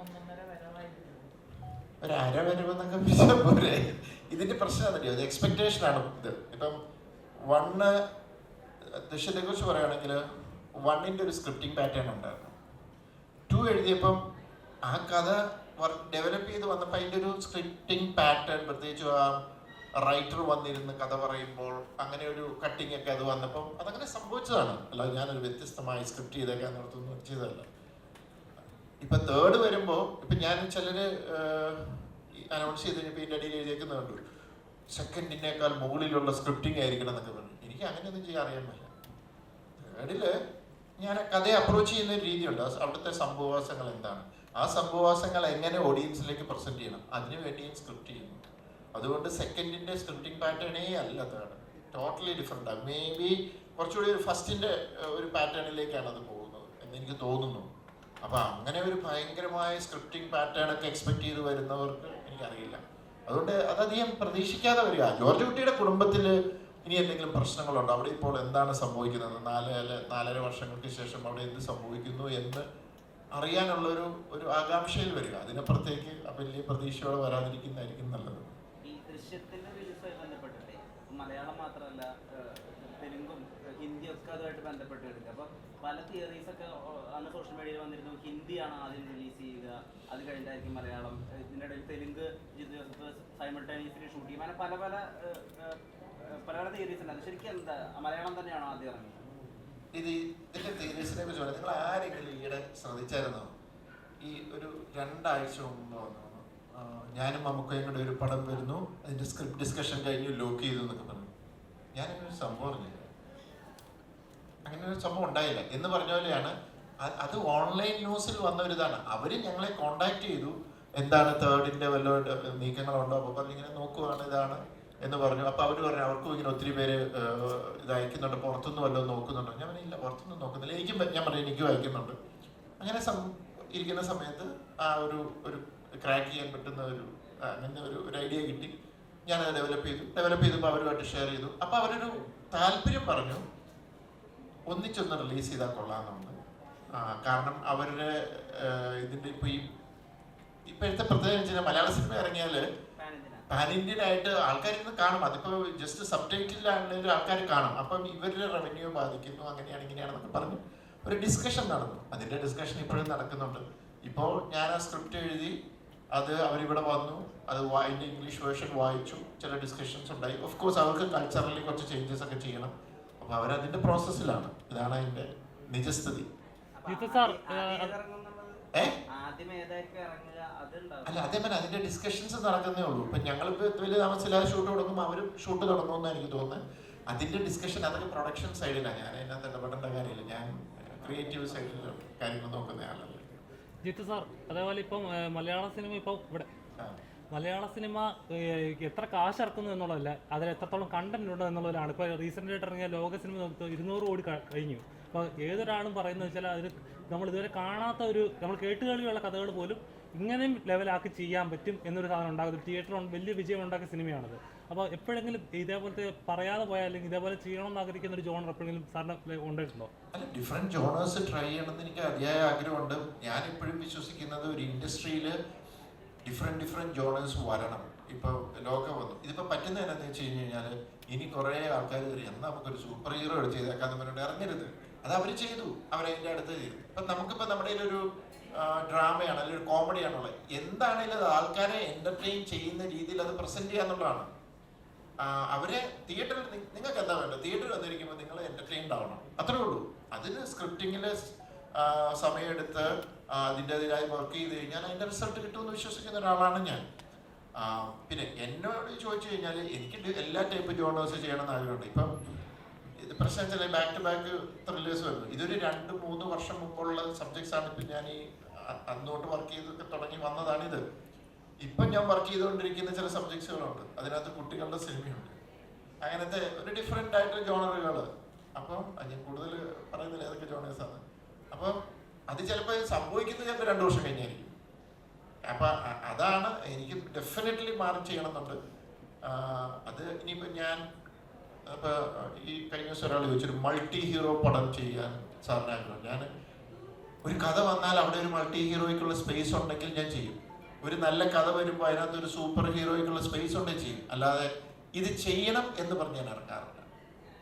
ഒന്നൊന്നര ഒരു അര വരുമെന്നൊക്കെ ഇതിന്റെ പ്രശ്നം ഇത് എക്സ്പെക്ടേഷൻ ആണ് ഇത്. ഇപ്പം വണ്ണ് ദൃശ്യത്തെ കുറിച്ച് പറയുകയാണെങ്കിൽ വണ്ണിന്റെ ഒരു സ്ക്രിപ്റ്റിംഗ് പാറ്റേൺ ഉണ്ടായിരുന്നു. ടു എഴുതിയപ്പം ആ കഥ ഡെവലപ്പ് ചെയ്ത് വന്നപ്പോൾ അതിന്റെ ഒരു സ്ക്രിപ്റ്റിംഗ് പാറ്റേൺ പ്രത്യേകിച്ച് ആ റൈറ്റർ വന്നിരുന്ന് കഥ പറയുമ്പോൾ അങ്ങനെ ഒരു കട്ടിംഗ് ഒക്കെ അത് വന്നപ്പം അതങ്ങനെ സംഭവിച്ചതാണ്. അല്ലാതെ ഞാനൊരു വ്യത്യസ്തമായി സ്ക്രിപ്റ്റ് ചെയ്തേക്കാൻ നടത്തുന്നു ചെയ്തതല്ല. ഇപ്പൊ തേർഡ് വരുമ്പോൾ ഇപ്പൊ ഞാൻ ചിലര് അനൗൺസ് ചെയ്ത് കഴിഞ്ഞപ്പോൾ ഇതിന്റെ അടിയിൽ എഴുതിയേക്കുന്ന കണ്ടു. സെക്കൻഡിനേക്കാൾ മുകളിലുള്ള സ്ക്രിപ്റ്റിംഗ് ആയിരിക്കണം എന്നൊക്കെ പറഞ്ഞു. എനിക്ക് അങ്ങനെയൊന്നും ചെയ്യാൻ അറിയാൻ പറ്റില്ല തേർഡിൽ ഞാൻ കഥയെ അപ്രോച്ച് ചെയ്യുന്ന ഒരു രീതിയുണ്ട്. അവിടുത്തെ സംഭവവാസങ്ങൾ എന്താണ്? ആ സംഭവവാസങ്ങൾ എങ്ങനെ ഓഡിയൻസിലേക്ക് പ്രസന്റ് ചെയ്യണം? അതിനുവേണ്ടി ഞാൻ സ്ക്രിപ്റ്റ് ചെയ്യുന്നു. അതുകൊണ്ട് സെക്കൻഡിന്റെ സ്ക്രിപ്റ്റിംഗ് പാറ്റേണേ അല്ല അതാണ്. ടോട്ടലി ഡിഫറെന്റ് ആണ് മേ ബി കുറച്ചുകൂടി ഒരു ഫസ്റ്റിന്റെ ഒരു പാറ്റേണിലേക്കാണ് അത് പോകുന്നത് എന്ന് എനിക്ക് തോന്നുന്നു. അപ്പൊ അങ്ങനെ ഒരു ഭയങ്കരമായ സ്ക്രിപ്റ്റിംഗ് പാറ്റേൺ ഒക്കെ എക്സ്പെക്ട് ചെയ്ത് വരുന്നവർക്ക് എനിക്കറിയില്ല. അതുകൊണ്ട് അതധികം പ്രതീക്ഷിക്കാതെ വരിക. ജോർജ് കുട്ടിയുടെ കുടുംബത്തിൽ ഇനി എന്തെങ്കിലും പ്രശ്നങ്ങളുണ്ടോ? അവിടെ ഇപ്പോൾ എന്താണ് സംഭവിക്കുന്നത്? നാല് നാലര വർഷങ്ങൾക്ക് ശേഷം അവിടെ എന്ത് സംഭവിക്കുന്നു എന്ന് അറിയാനുള്ള ഒരു ഒരു ആകാംക്ഷയിൽ വരിക. അതിനപ്പുറത്തേക്ക് വലിയ പ്രതീക്ഷയോടെ വരാതിരിക്കുന്നതായിരിക്കും നല്ലത്. ദൃശ്യത്തിന്റെ റിലീസുമായി ബന്ധപ്പെട്ടിട്ടേ. മലയാളം മാത്രമല്ല തെലുങ്കും ഏഹ്, ഹിന്ദിയും ഒക്കെ അതുമായിട്ട് ബന്ധപ്പെട്ട് കിടക്കുക അപ്പൊ പല തിയറീസ് ഒക്കെ അന്ന് സോഷ്യൽ മീഡിയയിൽ വന്നിരുന്നു. ഹിന്ദിയാണ് ആദ്യം റിലീസ് ചെയ്യുക. അത് കഴിഞ്ഞിട്ടായിരിക്കും മലയാളം. ഇതിന്റെ ഇടയിൽ തെലുങ്ക് ജിത് ജോസഫ് സൈമൾട്ടേനിയസ്ലി ഷൂട്ട് ചെയ്യും. അങ്ങനെ പല പല പല പല തിയറീസ് ഉണ്ട്. അത് ശരിക്കും എന്താ മലയാളം തന്നെയാണോ ആദ്യം ഇറങ്ങിയത്? ഇത് ഇതിന്റെ തീരീസിനെ കുറിച്ച് പറയാം. നിങ്ങൾ ആരെങ്കിലും ഈയിടെ ശ്രദ്ധിച്ചായിരുന്നോ? ഈ ഒരു രണ്ടാഴ്ച മുമ്പ് വന്നു. ഞാനും മമ്മൂക്കയും കൂടെ ഒരു പടം വരുന്നു. അതിന്റെ സ്ക്രിപ്റ്റ് ഡിസ്കഷൻ കഴിഞ്ഞ് ലോക്ക് ചെയ്തു എന്നൊക്കെ പറഞ്ഞു. ഞാനങ്ങനെ ഒരു സംഭവം അറിഞ്ഞില്ല അങ്ങനെ ഒരു സംഭവം ഉണ്ടായില്ല. എന്ന് പറഞ്ഞ പോലെയാണ്. അത് ഓൺലൈൻ ന്യൂസിൽ വന്ന ഒരു ഇതാണ്. അവർ ഞങ്ങളെ കോണ്ടാക്ട് ചെയ്തു. എന്താണ് തേർഡിന്റെ വല്ല നീക്കങ്ങളുണ്ടോ അപ്പൊ പറഞ്ഞു ഇങ്ങനെ നോക്കുവാണ് ഇതാണ് എന്ന് പറഞ്ഞു. അപ്പൊ അവർ പറഞ്ഞു അവർക്കും ഇങ്ങനെ ഒത്തിരി പേര് ഇത് അയക്കുന്നുണ്ട്. പുറത്തുനിന്ന് വല്ലതും നോക്കുന്നുണ്ടോ? ഞാൻ പറഞ്ഞു ഇല്ല പുറത്തുനിന്ന് നോക്കുന്നില്ല. എനിക്കും ഞാൻ പറഞ്ഞു എനിക്കും അയക്കുന്നുണ്ട്. അങ്ങനെ ഇരിക്കുന്ന സമയത്ത് ആ ഒരു ഒരു ക്രാക്ക് ചെയ്യാൻ പറ്റുന്ന ഒരു അങ്ങനെ ഒരു ഒരു ഐഡിയ കിട്ടി. ഞാനത് ഡെവലപ്പ് ചെയ്തു. ഡെവലപ്പ് ചെയ്തപ്പോൾ അവരുമായിട്ട് ഷെയർ ചെയ്തു. അപ്പോൾ അവരൊരു താല്പര്യം പറഞ്ഞു ഒന്നിച്ചൊന്ന് റിലീസ് ചെയ്താൽ കൊള്ളാമെന്നുണ്ട്. കാരണം അവരുടെ ഇതിന്റെ ഇപ്പോൾ ഇപ്പൊ ഈ ഇപ്പോഴത്തെ പ്രത്യേകത വെച്ചാൽ മലയാള സിനിമ ഇറങ്ങിയാൽ പാൻ ഇന്ത്യൻ ആയിട്ട് ആൾക്കാർ ഇന്ന് കാണും. അതിപ്പോൾ ജസ്റ്റ് സബ് ടൈറ്റിലാണെങ്കിലും ആൾക്കാർ കാണും. അപ്പം ഇവരുടെ റവന്യൂ ബാധിക്കുന്നു അങ്ങനെയാണ് ഇങ്ങനെയാണെന്നൊക്കെ പറഞ്ഞു ഒരു ഡിസ്കഷൻ നടന്നു. അതിന്റെ ഡിസ്കഷൻ ഇപ്പോഴും നടക്കുന്നുണ്ട്. ഇപ്പോൾ ഞാൻ ആ സ്ക്രിപ്റ്റ് എഴുതി അത് അവരിവിടെ വന്നു അത് അതിന്റെ ഇംഗ്ലീഷ് വേർഷൻ വായിച്ചു ചില ഡിസ്കഷൻസ് ഉണ്ടായി. ഓഫ് കോഴ്സ് അവർക്ക് കൾച്ചറലി കുറച്ച് ചേഞ്ചസ് ഒക്കെ ചെയ്യണം. അപ്പൊ അവരതിന്റെ പ്രോസസ്സിലാണ് ഇതാണ് അതിന്റെ നിജസ്ഥിതി. അല്ല അതേപോലെ അതിന്റെ ഡിസ്കഷൻസ് നടക്കുന്നേ ഉള്ളൂ. ഇപ്പൊ ഞങ്ങളിപ്പോ വലിയ താമസിച്ചില്ലാതെ ഷൂട്ട് തുടങ്ങുമ്പോൾ അവരും ഷൂട്ട് തുടങ്ങുമെന്ന് എനിക്ക് തോന്നുന്നത്. അതിന്റെ ഡിസ്കഷൻ അതൊക്കെ പ്രൊഡക്ഷൻ സൈഡിലാണ് ഞാൻ അതിനകത്ത് ഇടപെടേണ്ട കാര്യമില്ല. ഞാൻ ക്രിയേറ്റീവ് സൈഡിൽ കാര്യങ്ങൾ നോക്കുന്ന ആളല്ല ജിത്തു സാർ അതേപോലെ ഇപ്പം മലയാള സിനിമ ഇപ്പം ഇവിടെ. മലയാള സിനിമ എത്ര കാശ് ഇറക്കുന്നു എന്നുള്ളതല്ല അതിൽ എത്രത്തോളം കണ്ടന്റ് ഉണ്ട് എന്നുള്ളതാണ് ഇപ്പോൾ റീസെന്റ് ആയിട്ട് ഇറങ്ങിയ ലോക സിനിമ നമുക്ക് ഇരുന്നൂറ് കോടി കഴിഞ്ഞു അപ്പോൾ ഏതൊരാളും പറയുന്നത് വെച്ചാൽ അതിൽ നമ്മൾ ഇതുവരെ കാണാത്ത ഒരു നമ്മൾ കേട്ടുകളിയുള്ള കഥകൾ പോലും ഇങ്ങനെയും ലെവലാക്കി ചെയ്യാൻ പറ്റും എന്നൊരു സാധനം ഉണ്ടാകും. തിയേറ്റർ വലിയ വിജയം ഉണ്ടാക്കിയ സിനിമയാണത്. അപ്പോൾ എപ്പോഴെങ്കിലും ഇതേപോലത്തെ പറയാതെ പോയാൽ അല്ലെങ്കിൽ ഇതേപോലെ ചെയ്യണമെന്ന് ആഗ്രഹിക്കുന്ന ഒരു ജോണർ എപ്പോഴെങ്കിലും സാറിന് ഉണ്ടായിട്ടുണ്ടോ? അല്ല ഡിഫറെന്റ് ജോണേഴ്സ് ട്രൈ ചെയ്യണമെന്ന് എനിക്ക് അതിയായ ആഗ്രഹമുണ്ട്. ഞാൻ ഇപ്പോഴും വിശ്വസിക്കുന്നത് ഒരു ഇൻഡസ്ട്രിയിൽ ഡിഫറെന്റ് ഡിഫറെന്റ് ജോണേഴ്സ് വരണം. ഇപ്പൊ ലോകം വന്നു. ഇതിപ്പോ പറ്റുന്ന എന്താ വെച്ച് കഴിഞ്ഞ് കഴിഞ്ഞാൽ ഇനി കുറേ ആൾക്കാർ വരും. എന്നാ നമുക്കൊരു സൂപ്പർ ഹീറോ എടുത്ത് ചെയ്തേക്കാന്ന് പറഞ്ഞിട്ട് ഇറങ്ങരുത്. അത് അവർ ചെയ്തു. അവരതിന്റെ അടുത്ത് ചെയ്തു. ഇപ്പൊ നമുക്കിപ്പോ നമ്മുടെ ഒരു ഡ്രാമയാണ് അല്ലെങ്കിൽ ഒരു കോമഡിയാണുള്ളത്. എന്താണെങ്കിലും അത് ആൾക്കാരെ എന്റർടൈൻ ചെയ്യുന്ന രീതിയിൽ അത് പ്രസന്റ് ചെയ്യാന്നുള്ളതാണ് എന്നുള്ളതാണ്. അവരെ തിയേറ്ററിൽ നിങ്ങൾക്ക് എന്താ വേണ്ടത്? തിയേറ്ററിൽ വന്നിരിക്കുമ്പോൾ നിങ്ങൾ എന്റർടൈൻഡ് ആവണം. അത്രേ ഉള്ളൂ. അതിന് സ്ക്രിപ്റ്റിങ്ങിൽ സമയമെടുത്ത് അതിന്റെതിരായി വർക്ക് ചെയ്ത് കഴിഞ്ഞാൽ അതിന്റെ റിസൾട്ട് കിട്ടുമെന്ന് വിശ്വസിക്കുന്ന ഒരാളാണ് ഞാൻ. പിന്നെ എന്നോട് ചോദിച്ചു കഴിഞ്ഞാൽ എനിക്ക് എല്ലാ ടൈപ്പ് ജോണേഴ്സ് ചെയ്യണമെന്ന് ആഗ്രഹമുണ്ട്. ഇപ്പം ഇത് പ്രശ്നം വെച്ചാൽ ബാക്ക് ടു ബാക്ക് ത്രില്ലേഴ്സ് വരുന്നു. ഇതൊരു രണ്ട് മൂന്ന് വർഷം മുമ്പുള്ള സബ്ജക്ട്സ് ആണ്. ഇപ്പം ഞാൻ ഈ അന്നോട്ട് വർക്ക് ചെയ്തൊക്കെ തുടങ്ങി വന്നതാണിത്. ഇപ്പം ഞാൻ വർക്ക് ചെയ്തുകൊണ്ടിരിക്കുന്ന ചില സബ്ജക്ട്സുകളുണ്ട് അതിനകത്ത് കുട്ടികളുടെ സിനിമയുണ്ട് അങ്ങനത്തെ ഒരു ഡിഫറെന്റ് ആയിട്ട് ജോണറുകൾ അപ്പം ഞാൻ കൂടുതൽ പറയുന്നില്ല ഏതൊക്കെ ജോണേഴ്സാണ് അപ്പം അത് ചിലപ്പോൾ സംഭവിക്കുന്നത് ചിലപ്പോൾ രണ്ട് വർഷം കഴിഞ്ഞായിരിക്കും. അപ്പം അതാണ് എനിക്ക് ഡെഫിനറ്റ്ലി മാറി ചെയ്യണമെന്നുണ്ട്. അത് ഇനിയിപ്പോൾ ഞാൻ ഇപ്പോൾ ഈ കഴിഞ്ഞ ദിവസം ഒരാൾ ചോദിച്ചൊരു മൾട്ടി ഹീറോ പടം ചെയ്യാൻ സാറിന് ആഗ്രഹം? ഞാൻ ഒരു കഥ വന്നാൽ അവിടെ ഒരു മൾട്ടി ഹീറോയ്ക്കുള്ള സ്പേസ് ഉണ്ടെങ്കിൽ ഞാൻ ചെയ്യും. ഒരു നല്ല കഥ വരുമ്പോൾ അതിനകത്ത് ഒരു സൂപ്പർ ഹീറോയ്ക്കുള്ള സ്പേസ് ഉണ്ടെങ്കിൽ ചെയ്യും. അല്ലാതെ ഇത് ചെയ്യണം എന്ന് പറഞ്ഞ് ഞാൻ ഇറങ്ങാറില്ല